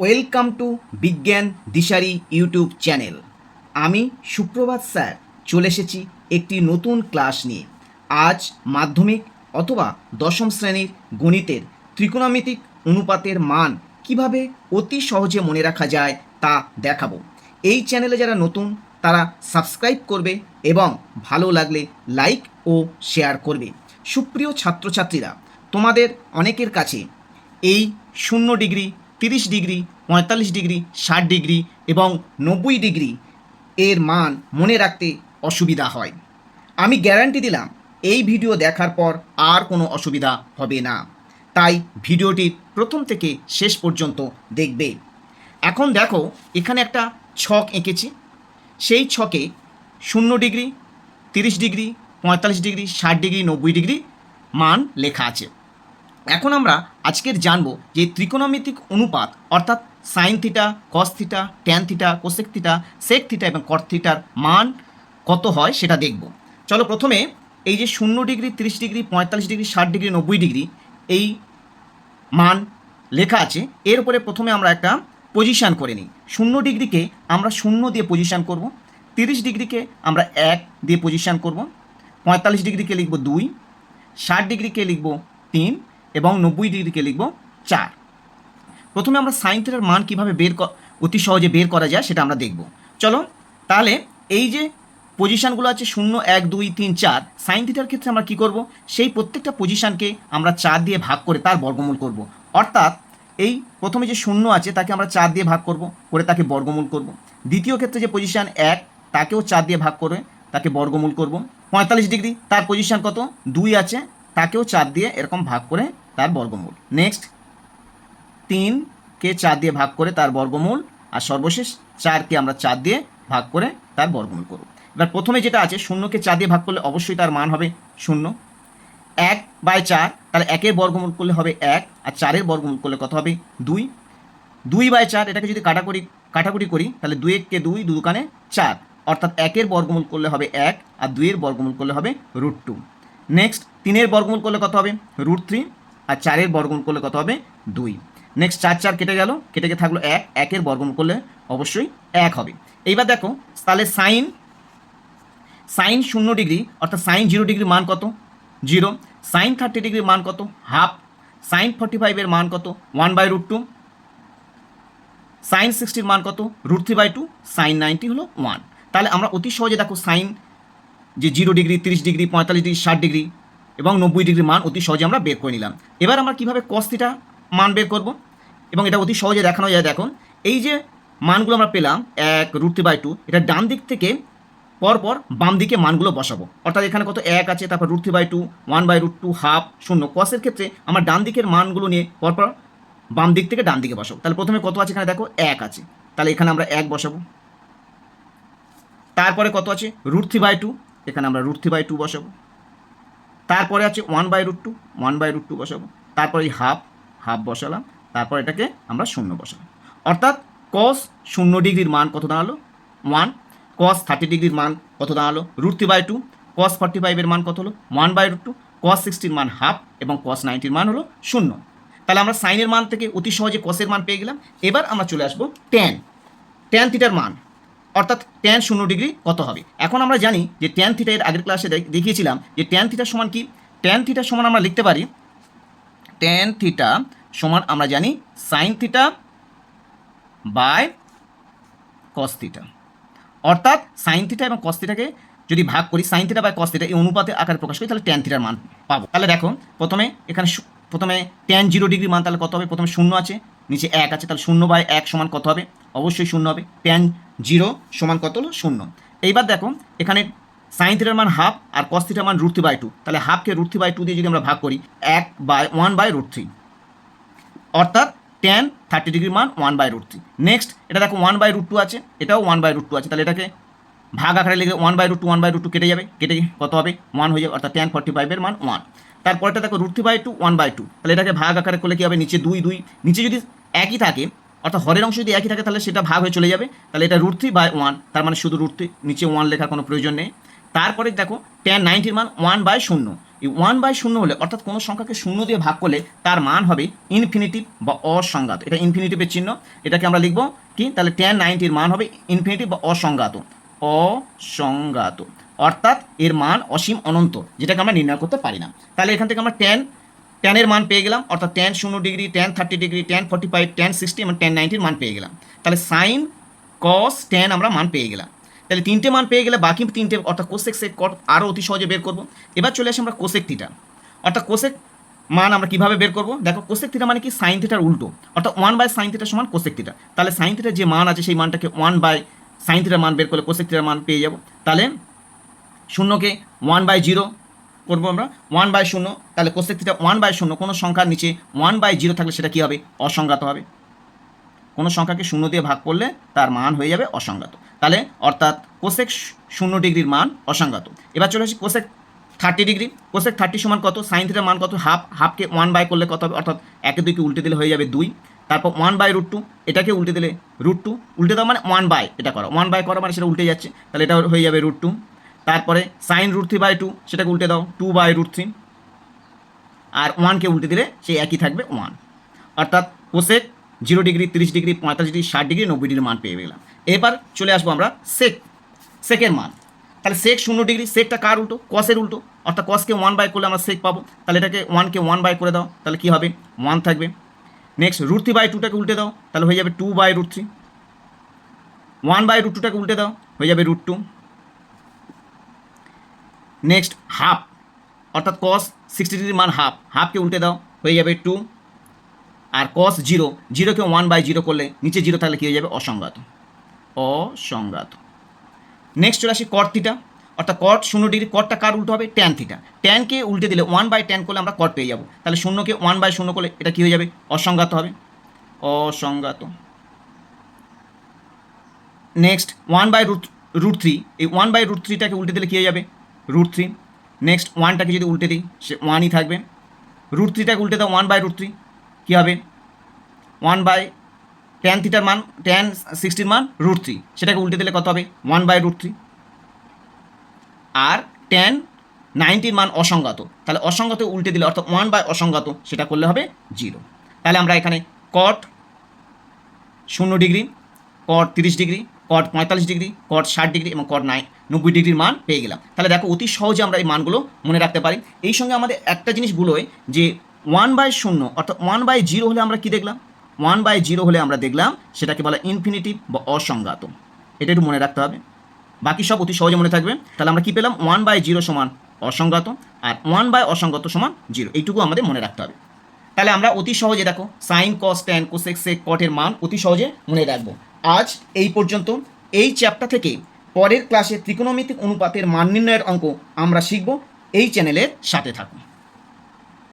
Welcome to বিজ্ঞান দিশারি YouTube channel. আমি সুপ্রভাত স্যার, চলে এসেছি একটি নতুন ক্লাস নিয়ে। আজ মাধ্যমিক অথবা দশম শ্রেণির গণিতের ত্রিকোণমিতিক অনুপাতের মান কীভাবে অতি সহজে মনে রাখা যায় তা দেখাবো। এই চ্যানেলে যারা নতুন, তারা সাবস্ক্রাইব করবে এবং ভালো লাগলে লাইক ও শেয়ার করবে। সুপ্রিয় ছাত্রছাত্রীরা, তোমাদের অনেকের কাছে এই শূন্য ডিগ্রি তিরিশ ডিগ্রি, পঁয়তাল্লিশ ডিগ্রি, ষাট ডিগ্রি এবং নব্বই ডিগ্রি এর মান মনে রাখতে অসুবিধা হয়। আমি গ্যারান্টি দিলাম, এই ভিডিও দেখার পর আর কোনো অসুবিধা হবে না। তাই ভিডিওটির প্রথম থেকে শেষ পর্যন্ত দেখবে। এখন দেখো, এখানে একটা ছক এঁকেছি। সেই ছকে শূন্য ডিগ্রি, তিরিশ ডিগ্রি, পঁয়তাল্লিশ ডিগ্রি, ষাট ডিগ্রি, নব্বই ডিগ্রি মান লেখা আছে। এখন আমরা আজকের জানব যে ত্রিকোণমিতিক অনুপাত, অর্থাৎ sine theta cos theta tan theta cosec theta sec theta এবং কট থিটার মান কত হয় সেটা দেখব। চলো প্রথমে এই যে শূন্য ডিগ্রি, তিরিশ ডিগ্রি, পঁয়তাল্লিশ ডিগ্রি, ষাট ডিগ্রি, নব্বই ডিগ্রি এই মান লেখা আছে। এর উপরে প্রথমে আমরা একটা পজিশান করে নিই। শূন্য ডিগ্রিকে আমরা শূন্য দিয়ে পজিশান করব। তিরিশ ডিগ্রিকে আমরা এক দিয়ে পজিশান করব। পঁয়তাল্লিশ ডিগ্রিকে লিখব দুই। ষাট ডিগ্রিকে লিখব তিন। এবং নব্বই ডিগ্রিকে লিখব চার। প্রথমে আমরা সাইন থিটার মান কীভাবে বের অতি সহজে বের করা যায় সেটা আমরা দেখব। চলো, তাহলে এই যে পজিশানগুলো আছে শূন্য, এক, দুই, তিন, চার সাইন থিটার ক্ষেত্রে আমরা কি করব? সেই প্রত্যেকটা পজিশানকে আমরা চার দিয়ে ভাগ করে তার বর্গমূল করব। অর্থাৎ এই প্রথমে যে শূন্য আছে তাকে আমরা চার দিয়ে ভাগ করব, করে তাকে বর্গমূল করব। দ্বিতীয় ক্ষেত্রে যে পজিশান এক, তাকেও চার দিয়ে ভাগ করে তাকে বর্গমূল করব। পঁয়তাল্লিশ ডিগ্রি, তার পজিশান কত? দুই আছে। তাকেও চার দিয়ে এরকম ভাগ করে তার বর্গমূল। নেক্সট তিনকে চার দিয়ে ভাগ করে তার বর্গমূল আর সর্বশেষ চারকে আমরা চার দিয়ে ভাগ করে তার বর্গমূল করব। এবার প্রথমে যেটা আছে, শূন্যকে চার দিয়ে ভাগ করলে অবশ্যই তার মান হবে শূন্য। এক বাই চার, তাহলে একের বর্গমূল করলে হবে এক আর চারের বর্গমূল করলে কত হবে? দুই। দুই বাই চার, এটাকে যদি কাটাকুটি কাটাকুটি করি, তাহলে দুই এককে দুই দু দুকানে চার। অর্থাৎ একের বর্গমূল করলে হবে এক আর দুইয়ের বর্গমূল করলে হবে রুট টু। নেক্সট তিনের বর্গমূল করলে কত হবে? রুট থ্রি আর চারের বর্গমূল করলে কত হবে? দুই। নেক্সট চার চার কেটে গেল, কেটে গিয়ে থাকল এক। একের বর্গমূল করলে অবশ্যই এক হবে। এইবার দেখো, তাহলে সাইন সাইন শূন্য ডিগ্রি, অর্থাৎ সাইন জিরো ডিগ্রির মান কত? জিরো সাইন থার্টি ডিগ্রির মান কত? হাফ সাইন ফর্টি ফাইভের মান কত? One by root two sine সিক্সটির মান কত? Root three by two sine ninety হলো ওয়ান তাহলে আমরা অতি সহজে দেখো সাইন যে জিরো ডিগ্রি, তিরিশ ডিগ্রি, পঁয়তাল্লিশ ডিগ্রি, ষাট ডিগ্রি এবং নব্বই ডিগ্রি মান অতি সহজে আমরা বের করে নিলাম। এবার আমরা কীভাবে কস্তিটা মান বের করব? এবং এটা অতি সহজে দেখানো যায়, দেখুন। এই যে মানগুলো আমরা পেলাম, এক রুট থ্রি বাই টু এটা ডান দিক থেকে পরপর বাম দিকে মানগুলো বসাবো। অর্থাৎ এখানে কত এক আছে, তারপর root three by two one by root two half শূন্য। কসের ক্ষেত্রে আমরা ডান দিকের মানগুলো নিয়ে পরপর বাম দিক থেকে ডান দিকে বসাবো। তাহলে প্রথমে কত আছে এখানে? দেখো, এক আছে। তাহলে এখানে আমরা এক বসাবো। তারপরে কত আছে? রুট থ্রি বাই টু এখানে আমরা রুট থ্রি বাই টু বসাবো। তারপরে আছে one by root two one by root two বসাবো। তারপরে এই হাফ হাফ বসালাম। তারপর এটাকে আমরা শূন্য বসালাম অর্থাৎ কস শূন্য ডিগ্রির মান কত দাঁড়াল? ওয়ান কস থার্টি ডিগ্রির মান কত দাঁড়াল? Root three by two cos forty ফাইভের মান কত হলো? One by root two cos সিক্সটির মান হাফ এবং কস নাইনটির মান হলো শূন্য। তাহলে আমরা সাইনের মান থেকে অতি সহজে কসের মান পেয়ে গেলাম। এবার আমরা চলে আসব ট্যান ট্যান থিটার মান। অর্থাৎ ট্যান শূন্য ডিগ্রি কত হবে? এখন আমরা জানি যে ট্যান থিটা এর আগের ক্লাসে দেখিয়েছিলাম যে ট্যান থিটার সমান কি? ট্যান থিটার সমান আমরা লিখতে পারি ট্যান থিটা সমান আমরা জানি sine theta by cos theta অর্থাৎ সাইন থিটা এবং কস থিটাকে যদি ভাগ করি sine theta by cos theta এই অনুপাতে আকারে প্রকাশ করি, তাহলে ট্যান থিটার মান পাবো। তাহলে দেখো, প্রথমে এখানে প্রথমে ট্যান জিরো ডিগ্রি মান তাহলে কত হবে? প্রথমে শূন্য আছে, নিচে এক আছে, তাহলে শূন্য বাই এক সমান কত হবে? অবশ্যই শূন্য হবে। ট্যান জিরো সমান কত হলো? শূন্য। এইবার দেখো, এখানে সাইন থিটার মান হাফ আর কস থিটার মান রুট থ্রি বাই টু তাহলে হাফকে রুট থ্রি বাই টু দিয়ে যদি আমরা ভাগ করি, এক by one by root three অর্থাৎ টেন থার্টি ডিগ্রি মান one by root three next এটা দেখো ওয়ান বাই রুট টু আছে, এটাও ওয়ান বাই রুট টু আছে। তাহলে এটাকে ভাগ আকারে লেগে one by root two one by root two কেটে যাবে। কেটে কত হবে? ওয়ান হয়ে যাবে। অর্থাৎ টেন ফর্টি ফাইভের মান ওয়ান তারপরটা দেখো root three by two one by two তাহলে এটাকে ভাগ আকারে করলে কী হবে? নিচে দুই দুই। নিচে যদি একই থাকে অর্থাৎ হরের অংশ যদি একই থাকে, তাহলে সেটা ভাগ হয়ে চলে যাবে। তাহলে এটা রুট থ্রি বাই ওয়ান তার মানে শুধু রুট থ্রি নিচে ওয়ান লেখার কোনো প্রয়োজন নেই। তারপরে দেখো টেন নাইনটির মান ওয়ান বাই শূন্য। এই ওয়ান বাই শূন্য হলে অর্থাৎ কোনো সংখ্যাকে শূন্য দিয়ে ভাগ করলে তার মান হবে ইনফিনিটিভ বা অসংজ্ঞাত। এটা ইনফিনিটিভের চিহ্ন। এটাকে আমরা লিখব কি? তাহলে টেন নাইনটির মান হবে ইনফিনিটিভ বা অসংজ্ঞাত। অসংজ্ঞাত। অর্থাৎ এর মান অসীম অনন্ত, যেটাকে আমরা নির্ণয় করতে পারি না। তাহলে এখান থেকে আমরা টেন টেনের মান পেয়ে গেলাম, অর্থাৎ টেন শূন্য degree tan thirty degree tan forty five tan sixty এবং টেন নাইনটির মান পেয়ে গেলাম। তাহলে সাইন কস টেন আমরা মান পেয়ে গেলাম। তাহলে তিনটে মান পেয়ে গেলে বাকি তিনটে, অর্থাৎ কোসেক সেক কট আরও অতি সহজে বের করব। এবার চলে আসি আমরা কোসেক থিটা অর্থাৎ কোসেক মান আমরা কীভাবে বের করব? দেখো কোসেক থিটা মানে কি? সাইন থিটার উল্টো। অর্থাৎ ওয়ান বাই সাইন থিটা সমান কোসেক থিটা তাহলে সাইন থিটার যে মান আছে, সেই মানটাকে ওয়ান বাই সাইন থিটার মান বের করলে কোসেক থিটার মান পেয়ে যাব। তাহলে শূন্যকে ওয়ান বাই জিরো করব আমরা? ওয়ান বাই শূন্য। তাহলে কোসেক থিটা ওয়ান বাই শূন্য, কোনো সংখ্যার নিচে ওয়ান বাই জিরো থাকলে সেটা কী হবে? অসংজ্ঞাত হবে। কোনো সংখ্যাকে শূন্য দিয়ে ভাগ করলে তার মান হয়ে যাবে অসংজ্ঞাত। তাহলে অর্থাৎ কোসেক শূন্য ডিগ্রির মান অসংজ্ঞাত। এবার চলে আসি cosec thirty degree. Cosec thirty সমান কত? সাইন থিটার মান কত? হাফ হাফকে ওয়ান বাই করলে কত হবে? অর্থাৎ একে দুইকে উল্টে দিলে হয়ে যাবে দুই। তারপর ওয়ান বাই রুট টু এটাকে উল্টে দিলে রুট টু উল্টে দেওয়া মানে ওয়ান বাই এটা করো। ওয়ান বাই করা মানে সেটা উল্টে যাচ্ছে। তাহলে এটা হয়ে যাবে রুট টু তারপরে sine root three by two সেটাকে উল্টে দাও টু বাই রুট থ্রি আর ওয়ানকে উল্টে দিলে সেই একই থাকবে ওয়ান অর্থাৎ কোসেক জিরো ডিগ্রি তিরিশ ডিগ্রি পঁয়তাল্লিশ ডিগ্রি ষাট ডিগ্রি নব্বই ডিগ্রি মান পেয়ে গেলাম। এবার চলে আসব আমরা সেক সেকের মান। তাহলে সেক শূন্য ডিগ্রি সেকটা কার উল্টো? কসের উল্টো। অর্থাৎ কসকে ওয়ান বাই করলে আমরা সেক পাবো। তাহলে এটাকে ওয়ানকে ওয়ান বাই করে দাও, তাহলে কী হবে? ওয়ান থাকবে। নেক্সট রুট থ্রি বাই টুটাকে উল্টে দাও, তাহলে হয়ে যাবে two by root three one by root টুটাকে উল্টে দাও, হয়ে যাবে রুট টু নেক্সট হাফ অর্থাৎ কস সিক্সটি ডিগ্রির মান হাফ হাফকে উল্টে দাও, হয়ে যাবে টু আর কস জিরো জিরোকে ওয়ান বাই জিরো করলে নিচে জিরো থাকলে কী হয়ে যাবে? অসংজ্ঞাত অসংজ্ঞাত নেক্সট চলে আসি কট থিটা অর্থাৎ কট শূন্য ডিগ্রি কটটা কার উল্টো হবে? ট্যান থিটা ট্যানকে উল্টে দিলে ওয়ান বাই ট্যান করলে আমরা কট পেয়ে যাব। তাহলে শূন্যকে ওয়ান বাই শূন্য করলে এটা কী হয়ে যাবে? অসংজ্ঞাত হবে। অসংজ্ঞাত next one by root root three এই ওয়ান বাই রুট থ্রিটাকে উল্টে দিলে কী হয়ে যাবে? রুট থ্রি নেক্সট ওয়ানটাকে যদি উল্টে দিই, সে ওয়ানই থাকবে। রুট থ্রিটাকে উল্টে দাও ওয়ান বাই রুট থ্রি কী হবে? ওয়ান বাই ট্যান থিটার মান ট্যান সিক্সটির মান রুট থ্রি সেটাকে উল্টে দিলে কত হবে? ওয়ান বাই রুট থ্রি আর ট্যান নাইনটির মান অসংগত। তাহলে অসংগত উল্টে দিলে, অর্থাৎ ওয়ান বাই অসংগত, সেটা করলে হবে জিরো তাহলে আমরা এখানে কট শূন্য ডিগ্রি কট তিরিশ ডিগ্রি কট পঁয়তাল্লিশ ডিগ্রি কট ষাট ডিগ্রি এবং কট নাইন নব্বই ডিগ্রির মান পেয়ে গেলাম। তাহলে দেখো অতি সহজে আমরা এই মানগুলো মনে রাখতে পারি। এই সঙ্গে আমাদের একটা জিনিস ভুলোয় যে ওয়ান বাই শূন্য, অর্থাৎ ওয়ান বাই জিরো হলে আমরা কি দেখলাম? ওয়ান বাই জিরো হলে আমরা দেখলাম সেটাকে বলা ইনফিনিটিভ বা অসংজ্ঞাত। এটা একটু মনে রাখতে হবে। বাকি সব অতি সহজে মনে থাকবে। তাহলে আমরা কি পেলাম? ওয়ান বাই জিরো সমান অসংজ্ঞাত আর ওয়ান বাই অসংগত সমান জিরো এইটুকু আমাদের মনে রাখতে হবে। তাহলে আমরা অতি সহজে দেখো sine cos tan cosec sec কটের মান অতি সহজে মনে রাখব। আজ এই পর্যন্ত। এই চ্যাপ্টার থেকে পরের ক্লাসে ত্রিকোণমিতিক অনুপাতের মান নির্ণয়ের অঙ্ক আমরা শিখব। এই চ্যানেলের সাথে থাকুন।